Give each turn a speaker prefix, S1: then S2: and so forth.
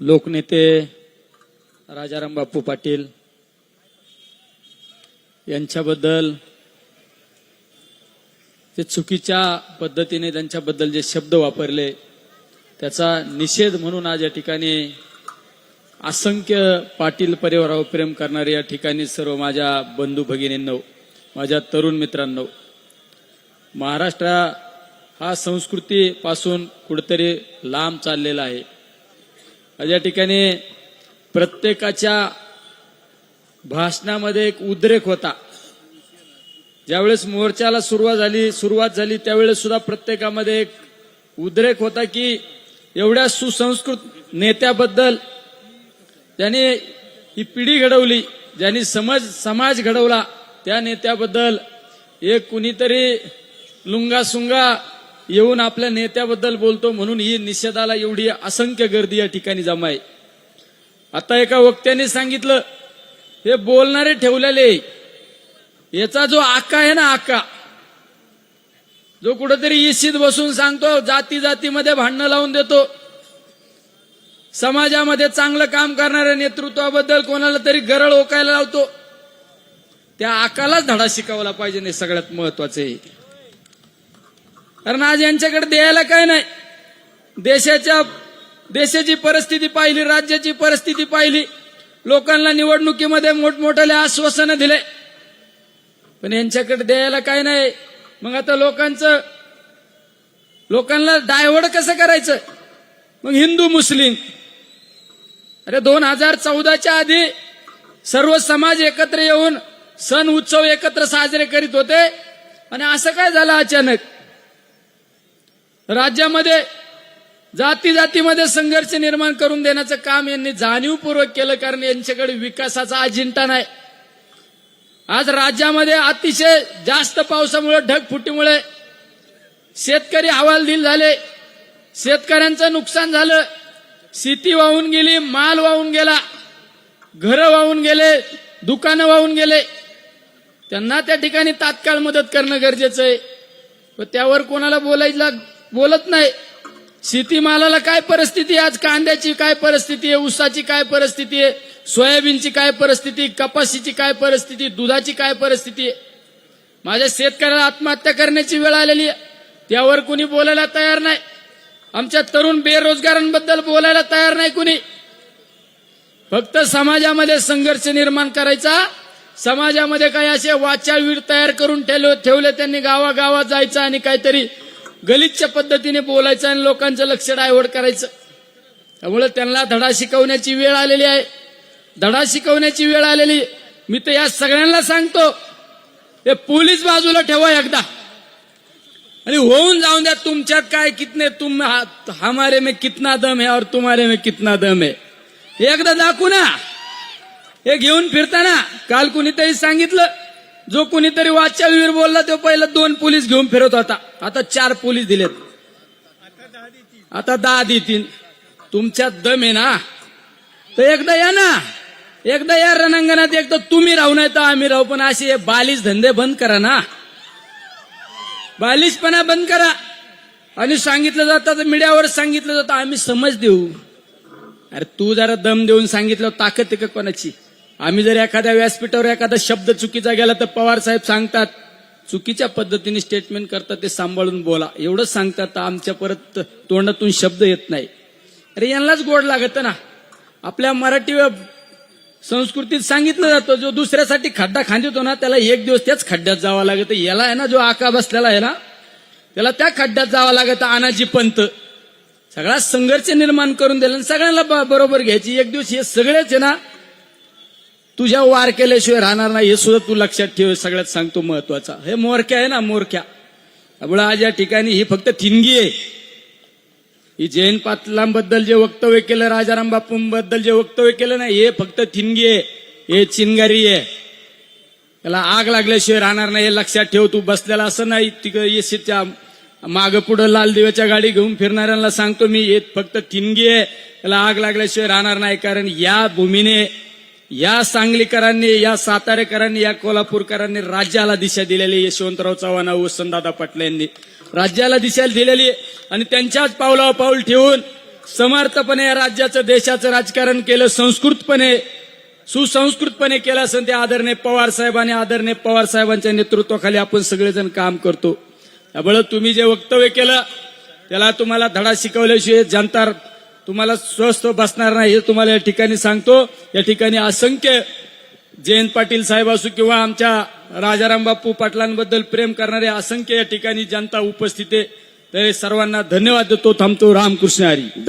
S1: लोकनेते राजाराम बापू पाटील यांच्याबद्दल ते चुकीच्या पद्धतीने त्यांच्याबद्दल जे शब्द वापरले त्याचा निषेध म्हणून आज या ठिकाणी असंख्य पाटील परिवारावर प्रेम करणारे या ठिकाणी सर्व माझ्या बंधू भगिनींनो माझ्या तरुण मित्रांनो महाराष्ट्र हा संस्कृतीपासून कुठेतरी लांब चाललेला आहे. या ठिकाणी प्रत्येकाच्या भाषणामध्ये एक उद्रेक होता. ज्यावेळेस मोर्चाला सुरुवात झाली सुरुवात झाली त्यावेळेस सुद्धा प्रत्येकामध्ये एक उद्रेक होता की एवढ्या सुसंस्कृत नेत्याबद्दल ज्यांनी ही पिढी घडवली ज्यांनी समज समाज घडवला त्या नेत्याबद्दल एक कुणीतरी लुंगासुंगा येऊन आपल्या नेत्याबद्दल बोलतो म्हणून ही निषेधाला एवढी असंख्य गर्दी या ठिकाणी जमा आहे. आता एका वक्त्याने सांगितलं हे बोलणारे ठेवलेले याचा जो आका आहे ना आका जो कुठेतरी इशीत बसून सांगतो जाती जातीमध्ये भांडणं लावून देतो. समाजामध्ये चांगलं काम करणाऱ्या नेतृत्वाबद्दल कोणाला तरी गरळ ओकायला लावतो. त्या आकालाच धडा शिकवला पाहिजे नाही सगळ्यात महत्वाचं आहे. कारण आज यांच्याकडे द्यायला काय नाही. देशाच्या देशाची परिस्थिती पाहिली राज्याची परिस्थिती पाहिली. लोकांना निवडणुकीमध्ये मोठमोठ्याले आश्वासनं दिले. पण यांच्याकडे द्यायला काय नाही. मग आता लोकांचं लोकांना डायव्हर्ट कसं करायचं? मग हिंदू मुस्लिम. अरे दोन हजार चौदाच्या आधी सर्व समाज एकत्र येऊन सण उत्सव एकत्र साजरे करीत होते. आणि असं काय झालं अचानक? राज्यामध्ये जाती जातीमध्ये संघर्ष निर्माण करून देण्याचं काम यांनी जाणीवपूर्वक केलं कारण यांच्याकडे विकासाचा अजिंठा नाही. आज राज्यामध्ये अतिशय जास्त पावसामुळे ढगफुटीमुळे शेतकरी हवालदिल झाले. शेतकऱ्यांचं नुकसान झालं. शेती वाहून गेली माल वाहून गेला घरं वाहून गेले दुकानं वाहून गेले. त्यांना त्या ठिकाणी तात्काळ मदत करणं गरजेचं आहे. व त्यावर कोणाला बोलायला बोलत नाही. शेतीमालाला काय परिस्थिती आहे? आज कांद्याची काय परिस्थिती आहे? ऊसाची काय परिस्थिती आहे? सोयाबीनची काय परिस्थिती? कपाशीची काय परिस्थिती? दुधाची काय परिस्थिती आहे? माझ्या शेतकऱ्याला आत्महत्या करण्याची वेळ आलेली आहे. त्यावर कुणी बोलायला तयार नाही. आमच्या तरुण बेरोजगारांबद्दल बोलायला तयार नाही कुणी. फक्त समाजामध्ये संघर्ष निर्माण करायचा. समाजामध्ये काही असे वाचाळवीर तयार करून ठेवले ठेवले त्यांनी. गावागावात जायचं आणि काहीतरी गलिच्छ पद्धतीने बोलायचं आणि लोकांचं लक्ष डायव्हर्ट करायचं. त्यामुळे त्यांना धडा शिकवण्याची वेळ आलेली आहे. धडा शिकवण्याची वेळ आलेली. मी तर या सगळ्यांना सांगतो हे पोलीस बाजूला ठेवा एकदा. आणि होऊन जाऊन द्या तुमच्यात काय कितने तुम हा- हमारे में कितना दम है और तुम्हारे में कितना दम है. एकदा दाखवू ना. हे घेऊन फिरताना काल कुणीतरी सांगितलं जो कुणीतरी विर बोलला तो पहिला दोन पोलीस घेऊन फिरत होता. आता चार पोलीस दिलेत. आता दहा देतील. तुमच्यात दम आहे ना? तर एकदा या ना. एकदा या रणांगणात एकदा तुम्ही राहू नाही तर आम्ही राहू. पण असे बालिश धंदे बंद करा ना. बालिशपणा बंद करा. आणि सांगितलं जातं तर मीडियावर सांगितलं जातं आम्ही समज देऊ. अरे तू जरा दम देऊन सांगितलं ताकद आहे का कोणाची? आम्ही जर एखाद्या व्यासपीठावर एखादा शब्द चुकीचा गेला तर पवार साहेब सांगतात चुकीच्या पद्धतीने स्टेटमेंट करतात ते सांभाळून बोला. एवढंच सांगतात आमच्या परत तोंडातून शब्द येत नाही. अरे यांनाच गोड लागत ना. आपल्या मराठी संस्कृतीत सांगितलं जातं जो दुसऱ्यासाठी खड्डा खांदितो ना त्याला एक दिवस त्याच खड्ड्यात जावं लागतं. याला आहे ना जो आका बसलेला आहे ना त्याला त्या खड्ड्यात जावं लागतं आनाजी पंत. सगळा संघर्ष निर्माण करून दिला आणि सगळ्यांना बरोबर घ्यायची. एक दिवस हे सगळेच आहे ना तुझ्या वार केल्याशिवाय राहणार नाही हे सुद्धा तू लक्षात ठेव सगळ्यात सांगतो महत्त्वाचा. हे मोरक्या आहे ना मोरक्या. त्यामुळे आज या ठिकाणी ही फक्त थिनगी आहे. ही जैन पाटलांबद्दल जे वक्तव्य केलं राजाराम बापूंबद्दल जे वक्तव्य केलं ना हे फक्त थिनगी आहे. हे चिनगारी आहे. त्याला आग लागल्याशिवाय राहणार नाही हे लक्षात ठेव तू बसलेला असं नाही. तिकडे येशीच्या माग पुढं लाल दिव्याच्या गाडी घेऊन फिरणाऱ्यांना सांगतो मी हे फक्त थिनगी आहे. त्याला आग लागल्याशिवाय राहणार नाही कारण या भूमीने या सांगलीकरांनी या सातारेकरांनी या कोल्हापूरकरांनी राज्याला दिशा दिलेली आहे. यशवंतराव चव्हाण वसंतदादा पाटले यांनी राज्याला दिशा दिलेली आहे. आणि त्यांच्याच पावलावर पाऊल ठेवून समर्थपणे या राज्याचं देशाचं राजकारण केलं संस्कृतपणे सुसंस्कृतपणे केलं असं ते आदरणीय पवार साहेबांनी आदरणे आदरणीय पवार साहेबांच्या नेतृत्वाखाली आपण सगळेजण काम करतो त्यामुळे तुम्ही जे वक्तव्य केलं त्याला तुम्हाला धडा शिकवल्याशिवाय जनता तुम्हाला स्वस्थ बसणार नाही हे तुम्हाला या ठिकाणी सांगतो. या ठिकाणी असंख्य जयंत पाटील साहेब असो किंवा आमच्या राजाराम बापू पाटलांबद्दल प्रेम करणारे असंख्य या ठिकाणी जनता उपस्थित आहे. तर सर्वांना धन्यवाद देतो. थांबतो रामकृष्ण हरी.